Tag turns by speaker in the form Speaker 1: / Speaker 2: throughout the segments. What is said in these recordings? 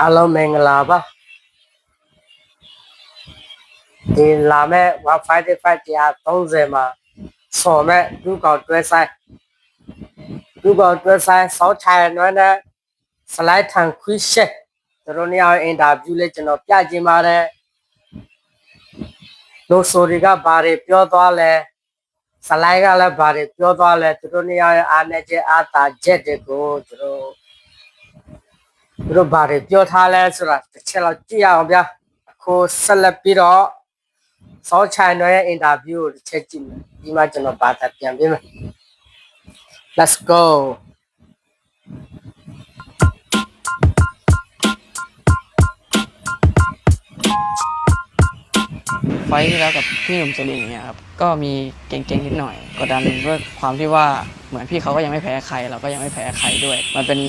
Speaker 1: အားလုံးမင်္ဂလာပါဒီလာမဲ့155တရား30မှာဆော်မဲ့ဒုကောင်တွဲဆိုင်ဒုကောင်တွဲဆိုင်စောင်းချိုင်နွမ်းနဲ့စလိုက်ထန်ခွိရှက်သူတို့နေရာအင်တာဗျူးလေးကျွန်တော်ပြချင်ပါတယ်လို့ဆိုရီကဘာတွေပြောသွားလဲစလိုက်ကလည်းဘာတွေပြောသွားလဲသူတို့နေရာရဲ့အားနဲ့ချက်အားတာချက်တွေကိုသူတို့ သူတို့ဘာတွေပြောထားလဲဆိုတာတစ်ချက်လောက်ကြည့်ရအောင်ဗျာအခုဆက်လက်ပြီးတော့စောချိုင်ရဲ့အင်တာဗျူးကိုတစ်ချက်ကြည့်မယ်ဒီမှာကျွန်တော်ဘာသာပြန်ပေးမယ် Let's go
Speaker 2: ไฟท์ที่แล้วกับพี่หนุ่มสุรินทร์เนี่ยครับก็มีเก่งๆนิดหน่อยกดดันด้วยความที่ว่าเหมือนพี่เขาก็ยังไม่แพ้ใครเราก็ยังไม่แพ้ใครด้วย มันเป็น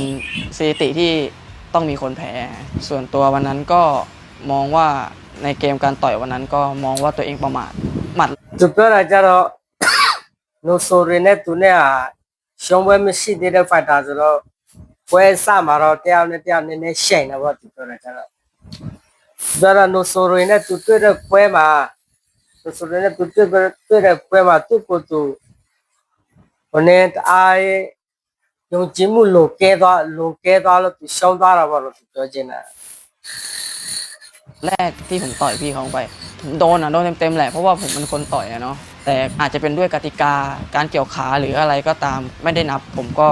Speaker 2: สถิติที่ ต้องมีคนแพ้ ส่วนตัววันนั้นก็มองว่าในเกมการต่อยวันนั้นก็มองว่าตัวเองประมาทหมัด
Speaker 1: သူပြောတာကြတော့ no sorry နဲ့သူနဲ့ဟာရှုံးပွဲမရှိသေးတဲ့ fighter ဆိုတော့ပွဲစမှာတော့တယောက်နဲ့တယောက်နည်းနည်းရှိန်တယ်ပေါ့သူပြောတာကြတော့ဒါတော့ no sorry နဲ့သူတွေ့တဲ့ပွဲမှာ no sorry နဲ့သူတွေ့တဲ့တွေ့တဲ့ပွဲမှာသူ့ကိုယ်သူဟိုနဲ့တအားရဲ့ ယုံကြည်မှုလိုကဲသွားလိုကဲသွားလို့သူရှုံးသွားတာပေါ့လို့သူပြောချင်တာ
Speaker 2: แรกที่ผมต่อยพี่เขาไปผมโดนอ่ะโดนเต็มๆแหละเพราะว่าผมเป็นคนต่อยอะเนาะแต่อาจจะเป็นด้วยกติกาการเกี่ยวขาหรืออะไรก็ตามไม่ได้นับ ผมก็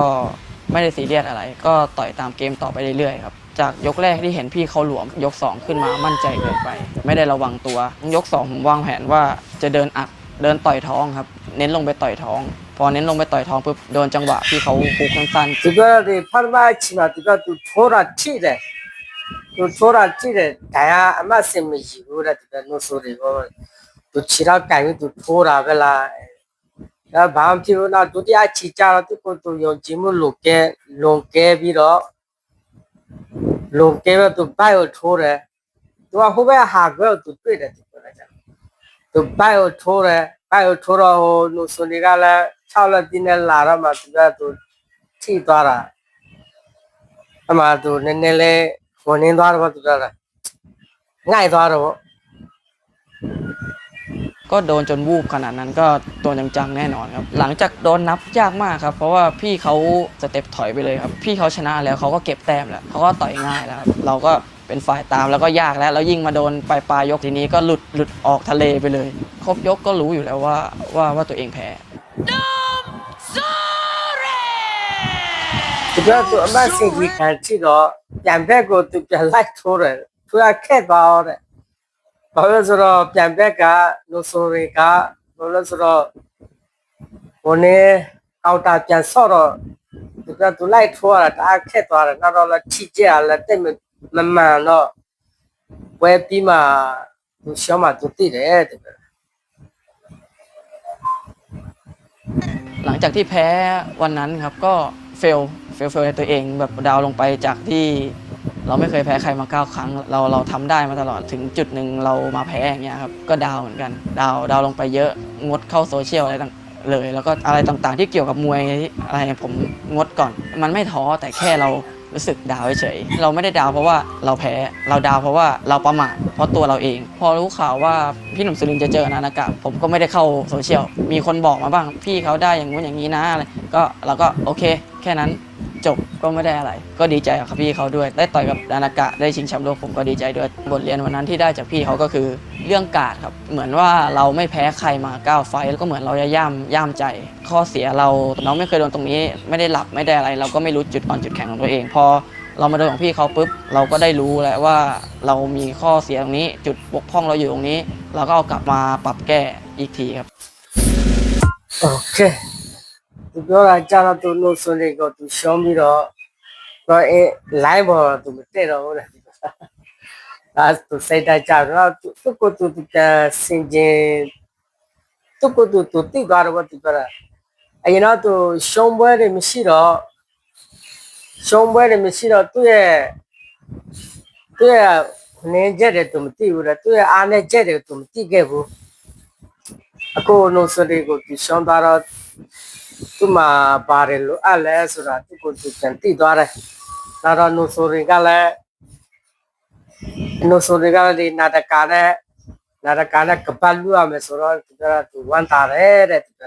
Speaker 2: ไม่ได้ซีเรียสอะไร ก็ต่อยตามเกมต่อไปเรื่อยๆครับจากยกแรกที่เห็นพี่เขาหลวมยกสองขึ้นมามั่นใจเกินไป ไม่ได้ระวังตัวยกสองผมวางแผนว่าจะเดินอัดเดินต่อยท้องครับ เ น้นลงไปต่อยท้อง พอเน้นลงไปต่อยท้องปุ๊บโดนจังหวะที่เขาคุกสั้นๆ
Speaker 1: 그거를 파르마치마 그거 또 돌아치래 또 돌아치래 다야 아마 쌤이 지구라 그거 노소리고 또 지랄까지 또 돌아가라 나 마음 피우나 두디야 지자라 듣고 또 용지물 높게 높게 빌어 높게 또 바이오 돌래 또 후배 하고 또 뛰래 또 바이오 돌래 သူကဟိုဘက်ဟာကွယ်ကိုသူတွေ့တယ်သူပြောလိုက်ကြသူဘိုက်ကိုထိုးတယ်ဘိုက်ကိုထိုးတော့ဟိုနိုးဆိုနေကလည်း6လက်တင်းနဲ့လာတော့မှသူကသူ ထိသွားတာအမှသူနည်းနည်းလေးဝင်နေသွားတော့သူကလည်းง่ายသွားတော့
Speaker 2: ก็โดนจนวูบขนาดนั้นก็โดนจังๆแน่นอนครับ หลังจากโดนนับยากมากครับ เพราะว่าพี่เขาสเต็ปถอยไปเลยครับ พี่เขาชนะแล้วเขาก็เก็บแต้มแล้วเขาก็ต่อยง่ายแล้วครับเราก็ เป็นฝ่ายตามแล้วก็ยากแล้วแล้วยิ่งมาโดนปลายปลายๆยกทีนี้ก็หลุดหลุดออกทะเลไปเลย ครบยกก็รู้อยู่แล้วว่าว่าว่าตัวเองแพ้
Speaker 1: သူကသူအမတ်စင်ကြီးခံချိတော့ပြန်ဘက်ကိုသူပြန်လိုက်ထိုးတယ်သူကခက်သွားတော့ဘာလို့ဆိုတော့ပြန်ဘက်ကနိုဆိုရီကဘာလို့ဆိုတော့ဟိုနေအောက်တာပြန်ဆော့တော့သူကသူလိုက်ထိုးရတာတအားခက်သွားတယ်နောက်တော့လည်းထိကြရလည်းတိတ်မ မမှန်တော့ဝဲပြီးမှသူရှောင်းမှသူသိတယ်တဲ့
Speaker 2: หลังจากที่แพ้วันนั้นครับก็เฟลเฟลเฟลในตัวเองแบบดาวลงไปจากที่เราไม่เคยแพ้ใครมาเก้าครั้ง เราเราทำได้มาตลอดถึงจุดหนึ่งเรามาแพ้อย่างเงี้ยครับก็ดาวเหมือนกัน ดาวดาวลงไปเยอะงดเข้าโซเชียลอะไรต่างเลย แล้วก็อะไรต่างๆ ที่เกี่ยวกับมวยอะไรผมงดก่อน มันไม่ท้อแต่แค่เรา รู้สึกดาวเฉยๆเราไม่ได้ดาวเพราะว่าเราแพ้เราดาวเพราะว่าเราประมาทเพราะตัวเราเอง พอรู้ข่าวว่าพี่หนุ่มสุรินจะเจอนานาากะผมก็ไม่ได้เข้าโซเชียลมีคนบอกมาบ้าง พี่เขาได้อย่างงู้นอย่างนี้นะอะไรก็เราก็โอเค แค่นั้น จบก็ไม่ได้อะไร ก็ดีใจกับพี่เขาด้วย ได้ต่อยกับนานากะได้ชิงแชมป์โลกผมก็ดีใจด้วยบทเรียนวันนั้นที่ได้จากพี่เขาก็คือเรื่องการดครับเหมือนว่าเราไม่แพ้ใครมาเก้าไฟแล้วก็เหมือนเราจะย่ำย่ำใจ ข้อเสียเราเราไม่เคยโดนตรงนี้ ไม่ได้หลับไม่ได้อะไร เราก็ไม่รู้จุดอ่อนจุดแข็งของตัวเองพอเรามาโดนของพี่เขาปุ๊บเราก็ได้รู้แล้วว่าเรามีข้อเสียตรงนี้ จุดบกพร่องเราอยู่ตรงนี้ เราก็เอากลับมาปรับแก้อีกทีครับ
Speaker 1: โอเค သူပြောတာကြာတော့သူလို့ဆိုနေကိုသူရှောင်းပြီးတော့တော့အဲ live ပေါ်သူမတက်တော့ဘူးလေအဲသူစိတ်တိုင်းကြာတော့သူသူကိုသူသူကစင်ကျင်သူကိုသူသူတိသွားတော့သူပြောတာအရင်တော့သူရှုံးပွဲတွေမရှိတော့ရှုံးပွဲတွေမရှိတော့သူ့ရဲ့သူ့ရဲ့နင်းချက်တွေသူမသိဘူးလေသူ့ရဲ့အားနဲ့ချက်တွေသူမသိခဲ့ဘူးအခုလို့ဆိုတဲ့ကိုသူရှောင်းသွားတော့ သူ့မှာပါတယ်လို့အဲ့လဲဆိုတာသူ့ကိုသူပြန်သိသွားတယ်။နောက်တော့နိုဆိုရင်ကလည်းနိုဆိုတွေကလည်းနာတကာနဲ့နာတကာနဲ့ကပတ်လူရမယ်ဆိုတော့သူကသူဝန်တာတယ်တဲ့သူက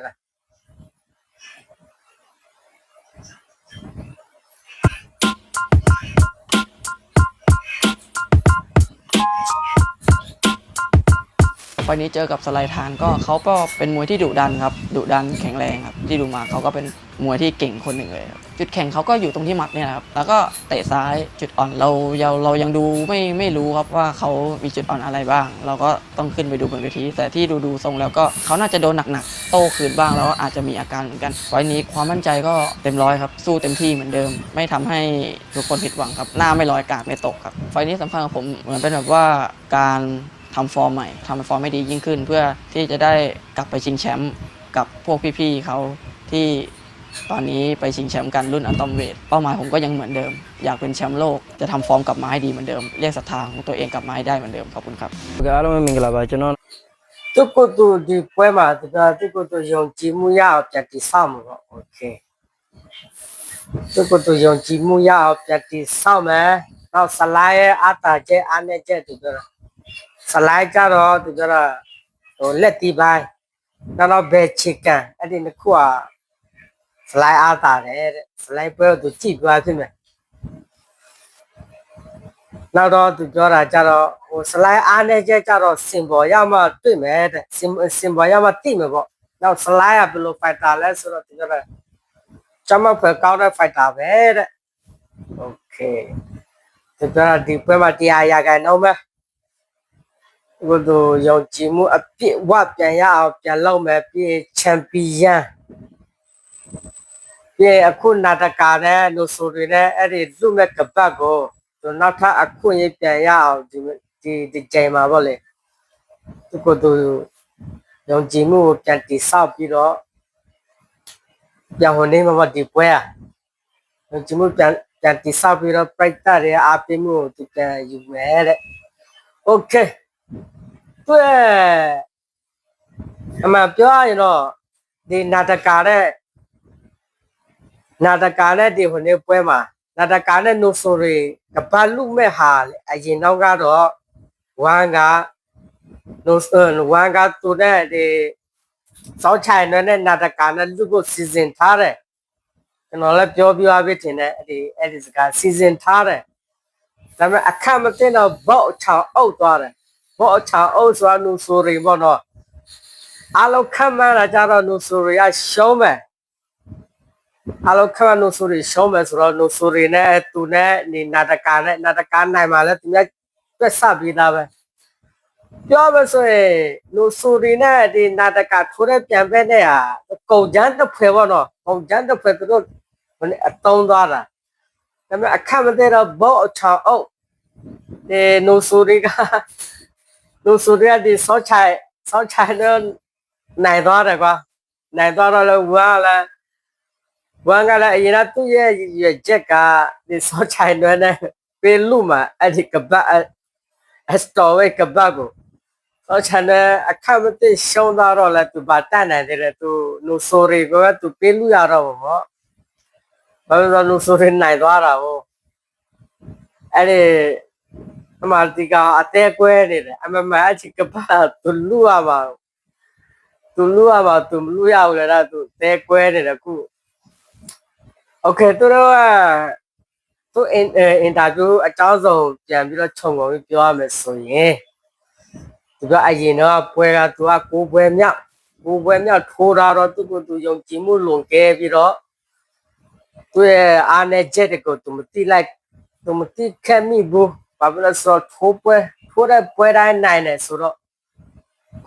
Speaker 2: ไฟนี้เจอกับสไลทานก็เขาก็เป็นมวยที่ดุดันครับดุดันแข็งแรงครับที่ดูมาเขาก็เป็นมวยที่เก่งคนหนึ่งเลยครับจุดแข็งเขาก็อยู่ตรงที่หมัดเนี่ยครับแล้วก็เตะซ้ายจุดอ่อนเราเราเรายังดูไม่ไม่รู้ครับว่าเขามีจุดอ่อนอะไรบ้าง เราก็ต้องขึ้นไปดูบนเวทีแต่ที่ดูดูทรงแล้วก็เขาน่าจะโดนหนักๆโต้คืนบ้างแล้วอาจจะมีอาการเหมือนกันไฟนี้ความมั่นใจก็เต็มร้อยครับสู้เต็มที่เหมือนเดิม ไม่ทำให้ทุกคนผิดหวังครับหน้าไม่ลอยกาดไม่ตกครับไฟนี้สำคัญกับผมเหมือนเป็นแบบว่าการ ทำฟอร์มใหม่ทำฟอร์มให้ดียิ่งขึ้น เพื่อที่จะได้กลับไปชิงแชมป์กับพวกพี่ๆเขาที่ตอนนี้ไปชิงแชมป์กันรุ่นอัลตอมเวทเป้าหมายผมก็ยังเหมือนเดิม อยากเป็นแชมป์โลกจะทำฟอร์มกลับมาให้ดีเหมือนเดิม เรียกศรัทธาของตัวเองกลับมาให้ได้เหมือนเดิมขอบคุณครับ
Speaker 3: ก็แล้วมัมีกระบาจนน
Speaker 1: ทุกคนตัวดีกว่ามาทุกคนตัวยองจิมุยาออจากที่ซ้ำโอเคทุกคนตัวยองจิมุยาออจากที่สามไหมเราสลายอัตาเจอันเนเจตัว ဆလာကြတော့သူကဟိုလက်တီပိုင်းနောက်တော့ဘယ်ချစ်ကန်အဲ့ဒီနှစ်ခုကဆလာအားတာတယ်တဲ့ဆလာပွဲကိုသူကြည့်သွားဖြစ်မယ် နောက်တော့သူပြောတာကြတော့ဟိုစလိုင်းအားနေချက်ကြတော့စင်ပေါ်ရမှတွေ့မယ်တဲ့စင်စင်ပေါ်ရမှသိမယ်ပေါ့နောက်စလိုင်းကဘယ်လိုဖိုက်တာလဲဆိုတော့သူပြောတာကျမဖယ်ကောင်းတဲ့ဖိုက်တာပဲတဲ့โอเคသူပြောတာဒီပွဲမှာတရားရခိုင်တော့မယ် ဘုသူယုံကြည်မှုအပြည့်ဝပြန်ရအောင်ပြန်လုပ်မယ်ပြီးချန်ပီယံပြီးအခုနာတကာနဲ့လို့ဆိုတွေနဲ့အဲ့ဒီလူမဲ့ကပတ်ကိုသူနောက်ထပ်အခွင့်အရေးပြန်ရအောင်ဒီဒီဒီကြိမ်မှာပေါ့လေသူကသူယုံကြည်မှုကိုပြန်တိဆောက်ပြီးတော့ပြန်ဝင်နေမှာပေါ့ဒီပွဲอ่ะယုံကြည်မှုပြန်ပြန်တိဆောက်ပြီးတော့ပြိုက်တာတွေအားပေးမှုကိုသူပြန်ယူမယ်တဲ့ Okay အတွက်အမှပြောရရင်တော့ဒီနာတကာနဲ့နာတကာနဲ့ဒီဟိုနေ့ပွဲမှာနာတကာနဲ့နိုဆိုရီကပတ်လူမဲ့ဟာလေအရင်တော့ကတော့ဝမ်ကနိုဆိုဝမ်ကသူနဲ့ဒီစောင်းချိုင်နဲ့နာတကာနဲ့လူကိုစီစဉ်ထားတယ်ကျွန်တော်လည်းပြောပြရပြီတင်တဲ့အဲ့ဒီအဲ့ဒီစကားစီစဉ်ထားတယ်ဒါပေမဲ့အခက်မသိတော့ဘော့ချောင်အုပ်သွားတယ် ဘော့ချောင်းအုပ်ဆိုတော့နိုဆိုရီပေါ့နော်အလုံးခက်မှန်းတာကြတော့နိုဆိုရီကရှုံးမယ်အလောခမနိုဆိုရီရှောင်းမယ်ဆိုတော့နိုဆိုရီနဲ့သူနဲ့နေနာတကာနဲ့နာတကာနိုင်မှာလဲသူများပြက်ဆပြီးသားပဲပြောမဆိုရင်နိုဆိုရီနဲ့ဒီနာတကာထိုးတဲ့ပြန်ပဲနဲ့ဟာကုန်ချမ်းတစ်ဖွဲပေါ့နော်ကုန်ချမ်းတစ်ဖွဲသူတို့ဘယ်နဲ့အတုံးသွားတာဒါပေမဲ့အခက်မသေးတော့ဘော့အချောင်းအုပ်ဒီနိုဆိုရီက နိုဆိုရီကဒီစောချိုင်စောချိုင်တော့နိုင်သွားတယ်ကွာနိုင်သွားတော့လဲဝါလဲဝမ်ကလည်းအရင်ကသူ့ရဲ့ရည်ချက်ကဒီစောချိုင်တွဲနဲ့ပေးလူမှာအဲ့ဒီကပတ်အစတော်ဝဲကပတ်ကိုစောချိုင်နဲ့အခက်မသိရှုံးသွားတော့လဲသူပါတတ်နိုင်တယ်သူနိုဆိုရီကသူပေးလူရတော့ဘောဘာလို့လဲနိုဆိုရီနိုင်သွားတာဟိုအဲ့ဒီ အမတီကအသေးကွဲနေတယ်အမမအချစ်ကပတ်သူလူရပါသူလူရပါသူမလူရဘူးလေဒါသူတဲကွဲနေတယ်ခု โอเคသူတို့ကသူအင်အင်တာဗျူးအကြောင်းစုံပြန်ပြီးတော့ခြုံငုံပြီးပြောရမယ်ဆိုရင်သူကအရင်တော့ပွဲကသူကကိုပွဲမြောက်ကိုပွဲမြောက်ထိုးတာတော့သူကသူယုံကြည်မှုလွန်ကဲပြီးတော့သူရဲ့အားနဲ့ချက်တွေကိုသူမတိလိုက်သူမတိခက်မိဘူး ဘာဖြစ်လို့ဆိုတော့ထိုးပွဲထိုးတဲ့ပွဲတိုင်းနိုင်တယ်ဆိုတော့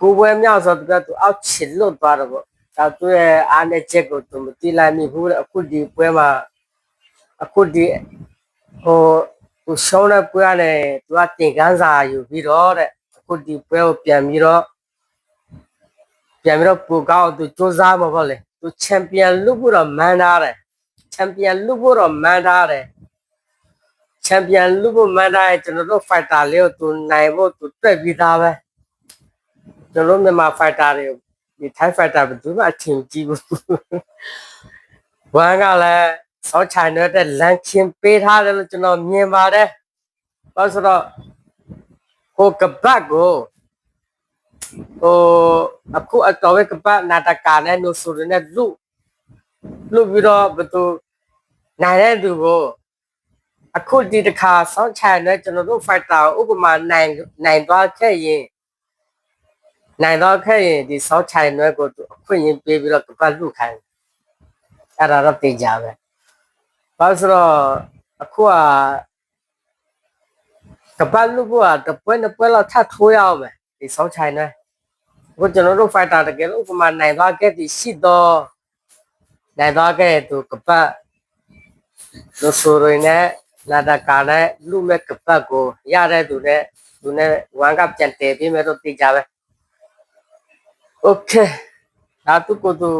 Speaker 1: ကိုပွဲမြောက်ဆိုတော့သူအောက်ချစ်လွတ်သွားတော့ပေါ့ဒါသူရဲ့အားနဲ့ချက်ကိုသူမတိလိုက်မိဘူးတဲ့အခုဒီပွဲမှာအခုဒီဟိုသူရှောင်းတဲ့ပွဲနဲ့သူကတင်ကန်းစာယူပြီးတော့တဲ့အခုဒီပွဲကိုပြန်ပြီးတော့ပြန်ပြီးတော့ပူကောက်သူစူးစမ်းမှာပေါ့လေသူချန်ပီယံလုဖို့တော့မန်းထားတယ်ချန်ပီယံလုဖို့တော့မန်းထားတယ် ချန်ပီယံလုဖို့မန်းထားရင်ကျွန်တော်တို့ဖိုက်တာလေးကိုသူနိုင်ဖို့သူတွက်ပြီးသားပဲကျွန်တော်တို့မြန်မာဖိုက်တာတွေဒီ Thai fighter ဘယ်သူမှအထင်ကြီးဘူးဝမ်ကလည်းစောချိုင်တဲ့လန်ချင်းပေးထားတယ်လို့ကျွန်တော်မြင်ပါတယ်ဘာလို့ဆိုတော့ဟိုကပတ်ကိုဟိုအခုအတော်ပဲကပတ်နာတကာနဲ့နိုဆိုရနဲ့လူလူပြီးတော့ဘယ်သူနိုင်တဲ့သူကို အခုဒီတစ်ခါစောင်းချင်တဲ့ကျွန်တော်တို့ fighter ဥပမာနိုင်နိုင်သွားခဲ့ရင်နိုင်တော့ခဲ့ရင်ဒီစောင်းချင်တဲ့ကိုသူအခွင့်အရေးပေးပြီးတော့ကပတ်လူခိုင်းအဲ့ဒါတော့သိကြပဲဘာလို့ဆိုတော့အခုကကပတ်လူကတပွဲနှစ်ပွဲလောက်ထပ်ထိုးရအောင်မယ်ဒီဆောင်းချိုင်နဲ့အခုကျွန်တော်တို့ fighter တကယ်လို့ဥပမာနိုင်သွားခဲ့သည်ရှိတော့နိုင်သွားခဲ့သူကပတ်လို့ဆိုရင်းနဲ့ လာတကာနဲ့လူမဲ့ကပတ်ကိုရတဲ့သူနဲ့သူနဲ့ဝမ်ကပြန်တည်ပြီးမဲ့တော့သိကြပဲ okay ဒါသူကိုသူ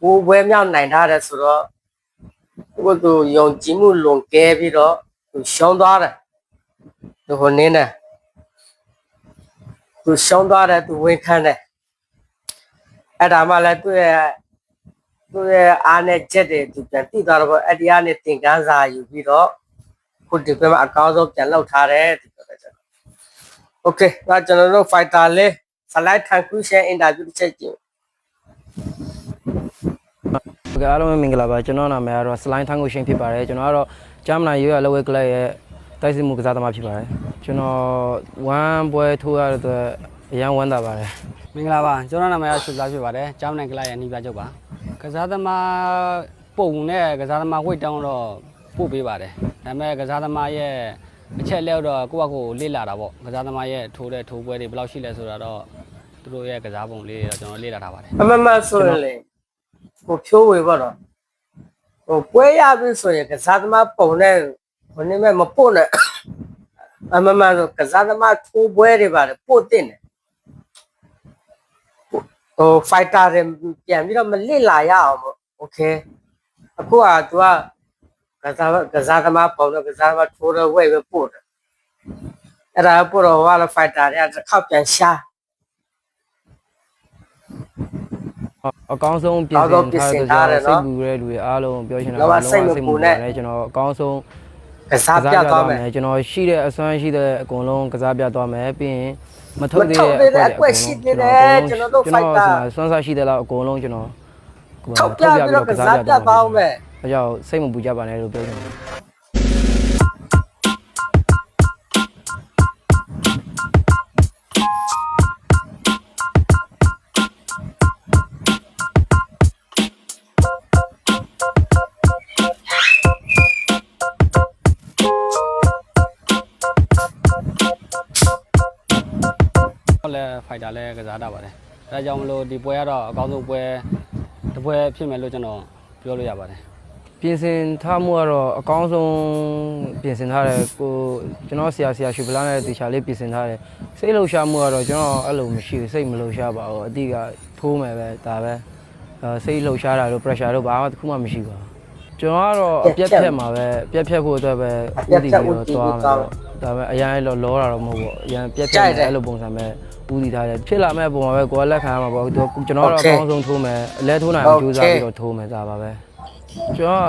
Speaker 1: ဘူဝဲမြောက်နိုင်ထားတယ်ဆိုတော့သူကသူယုံကြည်မှုလွန်ကဲပြီးတော့သူရှောင်းသွားတယ်သူဟိုနင်းတယ်သူရှောင်းသွားတယ်သူဝင်ခန်းတယ်အဲ့ဒါမှလည်းသူ့ရဲ့သူ့ရဲ့အားနဲ့ချက်တွေသူပြန်တိသွားတော့အဲ့ဒီအားနဲ့သင်ကန်းစာယူပြီးတော့ ခုဒီဘက်မှာအကောင်းဆုံးပြန်လောက်ထားတယ်ဒီပြောတဲ့ကျွန်တော် Okay ဒါကျွန်တော်တို့ fighter လေး slide conclusion interview တစ်ချက်ကြည့်
Speaker 3: ကဲအားလုံးပဲမင်္ဂလာပါကျွန်တော်နာမည်ကတော့ slime ထန်းကိုရှင်ဖြစ်ပါတယ်ကျွန်တော်ကတော့ဂျာမန်ရိုးရလောဝဲကလပ်ရဲ့တိုက်စစ်မှုကစားသမားဖြစ်ပါတယ်ကျွန်တော်ဝမ်ပွဲထိုးရတဲ့အတွက်အရန်ဝမ်းသာပါတယ်
Speaker 4: မင်္ဂလာပါကျွန်တော်နာမည်ကဆုစားဖြစ်ပါတယ်ကျောင်းနိုင်ကလာရဲ့နှီးပြချုပ်ပါကစားသမားပုံနဲ့ကစားသမားဝိတ်တောင်းတော့ ပို့ပေးပါတယ်ဒါပေမဲ့ကစားသမားရဲ့အချက်လက်တော့ကိုယ့်ဘက်ကိုလေ့လာတာပေါ့ကစားသမားရဲ့ထိုးတဲ့ထိုးပွဲတွေဘယ်လောက်ရှိလဲဆိုတာတော့သူတို့ရဲ့ကစားပုံလေးတွေတော့ကျွန်တော်လေ့လာထားပါတယ်
Speaker 1: အမမဆိုရင်လေဟိုဖြိုးဝေပေါ့နော်ဟိုပွဲရပြီဆိုရင်ကစားသမားပုံနဲ့ဟိုနေမဲ့မပို့နဲ့အမမဆိုကစားသမားထိုးပွဲတွေပါတယ်ပို့တင်တယ်ဟို fighter တွေပြန်ပြီးတော့မလစ်လာရအောင်ပေါ့ okay အခုက तू က ကစားကစားသမားပုံနဲ့ကစားသမားထိုးတဲ့ဝဲပဲပို့တယ်အဲ့ဒါပို့တော့ဟိုကလည်း fighter တွေကတစ်ခေါက်ပြန်ရှာ
Speaker 3: အကောင်းဆုံးပြင်ဆင်ထားတဲ့စိတ်ပူတဲ့လူတွေအားလုံးပြောချင်တာကျွန်တော်အကောင်းဆုံး
Speaker 1: ကစားပြသွားမယ်
Speaker 3: ကျွန်တော်ရှိတဲ့အစွမ်းရှိတဲ့အကုန်လုံးကစားပြသွားမယ်ပြီးရင်မထုတ်သေး
Speaker 1: မထုတ်သေးတဲ့အကွက်ရှိသေးတယ်ကျွန်တော်တို့ fighter
Speaker 3: စွမ်းစားရှိတဲ့လောက်အကုန်လုံးကျွန်တော်
Speaker 1: ထုတ်ပြပြီးတော့ကစားပြသွားအောင်မယ်
Speaker 3: အကြောင်းစိတ်မပူကြပါနဲ့လို့ပြောချင်တယ်
Speaker 4: ဟုတ်လဲဖိုက်တာလဲကစားတတ်ပါတယ်ဒါကြောင့်မလို့ဒီပွဲကတော့အကောင်းဆုံးပွဲတစ်ပွဲဖြစ်မယ်လို့ကျွန်တော်ပြောလို့ရပါတယ်
Speaker 3: ပြင်ဆင်ထားမှုကတော့အကောင်းဆုံးပြင်ဆင်ထားတယ်ကိုကျွန်တော်ဆရာဆရာရွှေပလာနဲ့တေချာလေးပြင်ဆင်ထားတယ်စိတ်လှုပ်ရှားမှုကတော့ကျွန်တော်အဲ့လိုမရှိဘူးစိတ်မလှုပ်ရှားပါဘူးအတိကထိုးမယ်ပဲဒါပဲအဲစိတ်လှုပ်ရှားတာတို့ pressure တို့ဘာမှတစ်ခုမှမရှိပါဘူးကျွန်တော်ကတော့အပြက်ဖြတ်မှာပဲအပြက်ဖြတ်ဖို့အတွက်ပဲဥတီပြီးတော့သွားမယ်တော့ဒါပေမဲ့အရင်လောလောတာတော့မဟုတ်ဘူးအရင်ပြက်ဖြတ်တယ်အဲ့လိုပုံစံပဲဥတီထားတယ်ဖြစ်လာမဲ့ပုံမှာပဲကိုယ်ကလက်ခံရမှာပေါ့ကျွန်တော်တော့အကောင်းဆုံးထိုးမယ်အလဲထိုးနိုင်အောင်ကြိုးစားပြီးတော့ထိုးမယ်ဒါပါပဲ ကျွန်တော်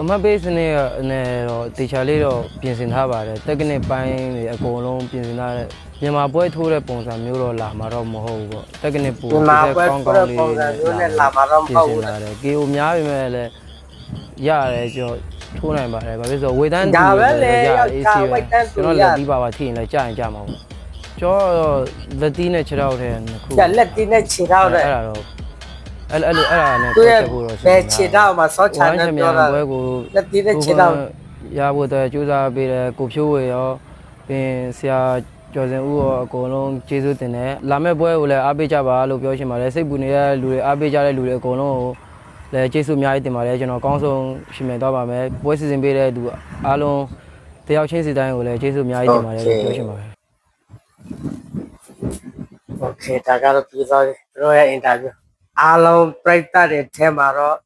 Speaker 3: အမတ်ဘေးစနစ်နဲ့တော့တေချာလေးတော့ပြင်ဆင်ထားပါတယ်တက်ကနစ်ပိုင်းတွေအကုန်လုံးပြင်ဆင်ထားတဲ့မြန်မာပွဲထိုးတဲ့ပုံစံမျိုးတော့လာမှာတော့မဟုတ်ဘူးပေါ့တက်ကနစ်ပူ
Speaker 1: မြန်မာပွဲထိုးတဲ့ပုံစံမျိုးနဲ့လာမှာတော့မဟုတ်ဘူး
Speaker 3: ပြင်ဆင်လာတယ်ကေအိုများပြီမဲ့လည်းရတယ်ကျွန်တော်ထိုးနိုင်ပါတယ်ဘာဖြစ်လို့ဝေတန်း
Speaker 1: ဒါပဲလေ
Speaker 3: ရ
Speaker 1: ယောက်
Speaker 3: အေးျားစီ
Speaker 1: ဝိုက်တန်းတူ
Speaker 3: ကျွန်တော်
Speaker 1: ရ
Speaker 3: လက်တီးပါပါထိရင်လည်းကြာရင်ကြာမှာပေါ့ကျွန်တော်လက်တီးနဲ့ခြေထောက်ထဲနှစ်ခု
Speaker 1: ကျလက်တင်းနဲ့ခြေထောက်တဲ့
Speaker 3: အဲ့ဒါတော့ အဲ့အဲ့လိုအဲ့ဒါနဲ့
Speaker 1: သူရဲ့
Speaker 3: ဖို့တော့
Speaker 1: ဘယ်ခြေထောက်မှာစောချန်နဲ့ပြောတာ
Speaker 3: ပွဲကို
Speaker 1: လက်တင်းနဲ့ခြေထောက်
Speaker 3: ရဖို့အတွက်ကြိုးစားပေးတယ်ကိုဖြိုးဝေရောပြီးရင်ဆရာကျော်စင်ဦးရောအကုန်လုံးကျေးဇူးတင်တယ်လာမယ့်ပွဲကိုလည်းအားပေးကြပါလို့ပြောချင်ပါတယ်စိတ်ပူနေတဲ့လူတွေအားပေးကြတဲ့လူတွေအကုန်လုံးကိုလည်းကျေးဇူးအများကြီးတင်ပါတယ်ကျွန်တော်အကောင်းဆုံးရှင်မြင်သွားပါမယ်ပွဲစီစဉ်ပေးတဲ့လူအားလုံးတယောက်ချင်းစီတိုင်းကိုလည်းကျေးဇူးအများကြီးတင်ပါတယ်လို့ပြောချင်ပါတယ်
Speaker 1: โอเคဒါကတော့ပြီးသွားပြီတို့ရဲ့ interview အားလုံးပြိတ္တတွေထဲမှာတော့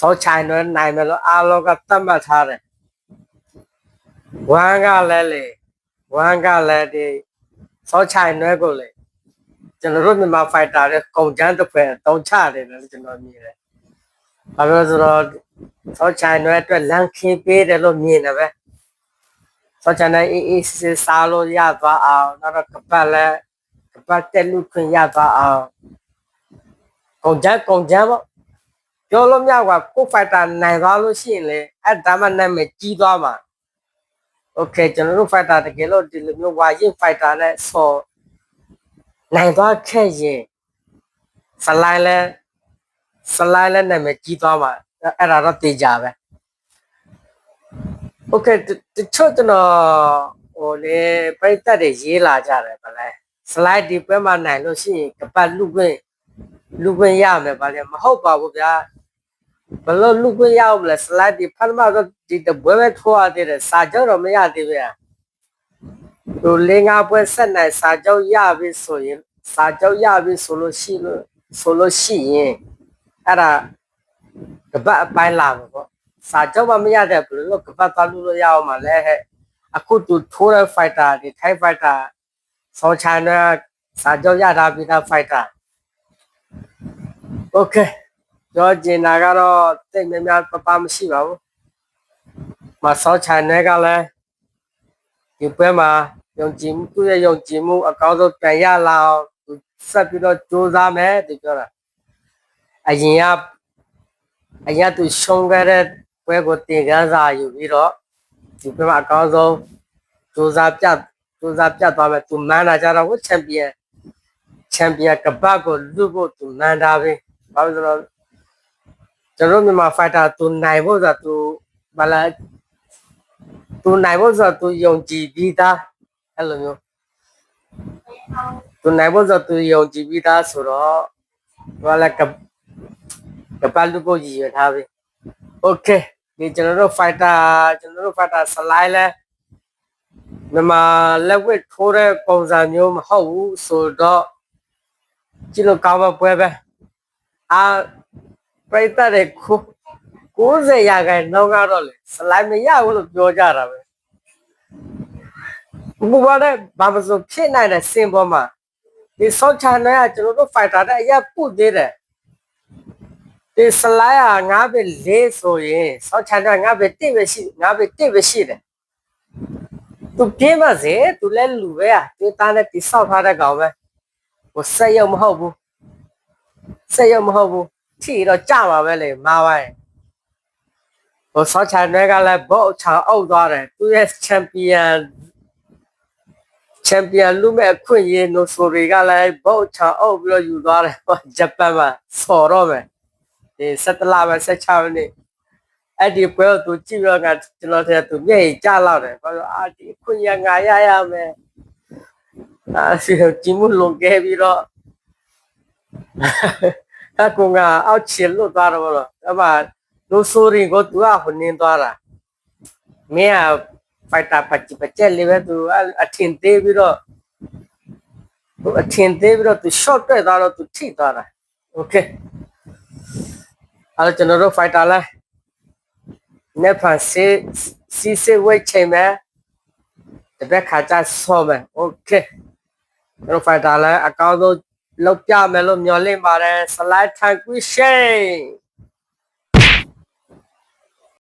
Speaker 1: စောချိုင်နဲ့နိုင်မယ်လို့အားလုံးကသတ်မှတ်ထားတယ်ဝမ်ကလည်းလေဝမ်ကလည်းဒီစောချိုင်နဲ့ကိုလေကျွန်တော်တို့မြန်မာ fighter တွေကုန်ချမ်းတစ်ဖက်တုံးချတယ်လို့ကျွန်တော်မြင်တယ်။ဘာလို့လဲဆိုတော့စောချိုင်နဲ့အတွက်လန်ခင်းပေးတယ်လို့မြင်တယ်ပဲ။ဆောချန်တဲ့အေးအေးစစ်စစ်စားလို့ရသွားအောင်နောက်တော့ကပတ်လဲကပတ်တက်လူခွင့်ရသွားအောင် ကုန်ကြကုန်ကြပေါ့ပြောလို့မရကွာကိုဖိုက်တာနိုင်သွားလို့ရှိရင်လေအဲ့ဒါမှနာမည်ကြီးသွားမှာโอเคကျွန်တော်တို့ဖိုက်တာတကယ်လို့ဒီလိုမျိုးဝါရင်ဖိုက်တာနဲ့ဆော်နိုင်သွားခဲ့ရင်စလိုင်းလဲစလိုင်းလဲနာမည်ကြီးသွားမှာအဲ့ဒါတော့တေးကြပဲ โอเคတချို့ကျွန်တော်ဟိုလေပြိတက်တွေရေးလာကြတယ်ဗလဲ slide ဒီပွဲမှာနိုင်လို့ရှိရင်ကပတ်လူခွင့် လူခွင့်ရမယ်ဗလဲမဟုတ်ပါဘူးဗျာဘလို့လူခွင့်ရအောင်လဲ slide ဒီဖတ်မှတော့ဒီတပွဲပဲထိုးရသေးတယ်စာကြောတော့မရသေးဘူးဗျာသူလေးငါပွဲဆက်နိုင်စာကြောရပြီဆိုရင်စာကြောရပြီဆိုလို့ရှိလို့ဆိုလို့ရှိရင်အဲ့ဒါကပတ်အပိုင်းလာမှာပေါ့စာကြောက်မမရတဲ့ဘယ်လိုကပတ်သွားလို့လို့ရအောင်မလဲဟဲ့အခုသူထိုးတဲ့ fighter ဒီ Thai fighter ဆောင်းချန်တဲ့စာကြောက်ရတာပြီးသား fighter okay ကြောကျင်တာကတော့တိတ်များများပပမရှိပါဘူးမဆောင်းချန်တဲ့ကလည်းဒီပွဲမှာယုံကြည်မှုသူ့ရဲ့ယုံကြည်မှုအကောင်းဆုံးပြန်ရလာအောင်သူဆက်ပြီးတော့ကြိုးစားမယ်ဒီပြောတာအရင်ကအရင်သူရှုံးခဲ့တဲ့ပွဲကိုတင်ကန်းစာယူပြီးတော့ဒီပွဲမှာအကောင်းဆုံးစူးစမ်းပြစူးစမ်းပြသွားမယ်သူမန်နာကြတော့ချန်ပီယံချန်ပီယံကပတ်ကိုလူဖို့သူမန်တာပဲ ဘာလို့လဲဆိုတော့ကျွန်တော်မြန်မာဖိုက်တာသူနိုင်ဖို့ဆိုတော့သူဘာလဲသူနိုင်ဖို့ဆိုတော့သူယုံကြည်ပြီးသားအဲ့လိုမျိုးသူနိုင်ဖို့ဆိုတော့သူယုံကြည်ပြီးသားဆိုတော့ဘာလဲကကပတ်လူကိုရည်ရထားပြီ okay ဒီကျွန်တော်တို့ fighter ကျွန်တော်တို့ fighter slide လဲမြန်မာလက်ဝက်ထိုးတဲ့ပုံစံမျိုးမဟုတ်ဘူးဆိုတော့ကြည့်လို့ကောင်းမပွဲပဲ အာပြိတ္တတဲ့ကို90ရာခိုင်နှုန်းကတော့လေ slide မရဘူးလို့ပြောကြတာပဲဘူပါတဲ့ဘာမဆိုဖြစ်နိုင်တဲ့စင်ပေါ်မှာဒီဆော့ချန်နဲ့ကျွန်တော်တို့ fighter တဲ့အရာပုတ်သေးတယ်ဒီစလိုင်းကငါးပဲလေးဆိုရင်စောချန်ကငါးပဲတစ်ပဲရှိငါးပဲတစ်ပဲရှိတယ်သူပြင်းပါစေသူလည်းလူပဲอ่ะဒီသားနဲ့တိဆောက်ထားတဲ့ကောင်ပဲဟိုဆက်ရုံမဟုတ်ဘူး ဆက်ရုံမဟုတ်ဘူးထီတော့ကြပါပဲလေမာဝိုင်းဟိုစောချန်တွေကလည်းဘောက်ချောင်အုပ်သွားတယ်သူရဲ့ချန်ပီယံချန်ပီယံလူမဲ့အခွင့်အရေးနိုဆိုတွေကလည်းဘောက်ချောင်အုပ်ပြီးတော့ယူသွားတယ်ဟိုဂျပန်မှာဆော်တော့မယ်ဒီ17လပဲ16မိနစ်အဲ့ဒီပွဲကိုသူကြည့်တော့ကကျွန်တော်ထဲသူမျက်ရည်ကျလောက်တယ်ဘာလို့အာဒီခွင့်ရငါရရမယ်အာစီကြည့်မှုလုံခဲ့ပြီးတော့ အကူငါအောက်ချင်လို့သွားတော့ဘောလို့အမလို့ဆိုရင်ကိုသူကဟိုနင်းသွားတာမင်းကဖိုက်တာပတ်ချပတ်ချက်လေးပဲသူအထင်သေးပြီးတော့သူအထင်သေးပြီးတော့သူ short တွေ့သွားတော့သူထိသွားတာ okay အဲ့တော့ကျွန်တော်တို့ fighter လဲနေဖန်စီစီစီဝိတ်ချိန်မယ် တပက်ခါကျဆောမယ် okay ကျွန်တော် fighter လဲအကောင်းဆုံးလောက်ပြမယ်လို့မျှော်လင့်ပါတယ် slide time question